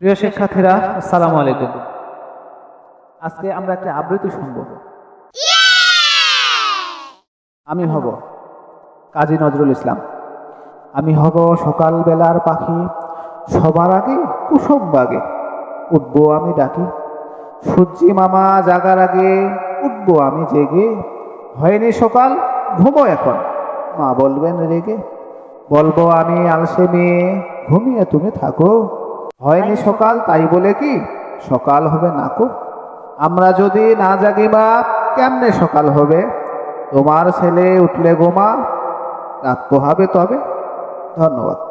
প্রিয় শিক্ষার্থীরা, আসসালামু আলাইকুম। আজকে আমরা একটা আবৃত্তি শুনব। আমি হব কাজী নজরুল ইসলাম। আমি হব সকাল বেলার পাখি, সবার আগে, কুসুম বাগে। উঠবো আমি ডাকি, সূর্যি মামা জাগার আগে, উঠবো আমি জেগে। হয়নি সকাল, ঘুমো এখন। মা বলবেন রেগে। বলব আমি আলসে মেয়ে ঘুমিয়ে তুমি থাকো। হয়নি সকাল, তাই বলে কি? সকাল হবে না নাকো আমরা যদি না জাগি বা কেমনে সকাল হবে? তোমার ছেলে উঠলে গোমা রাত পোহাবে তবে। ধন্যবাদ।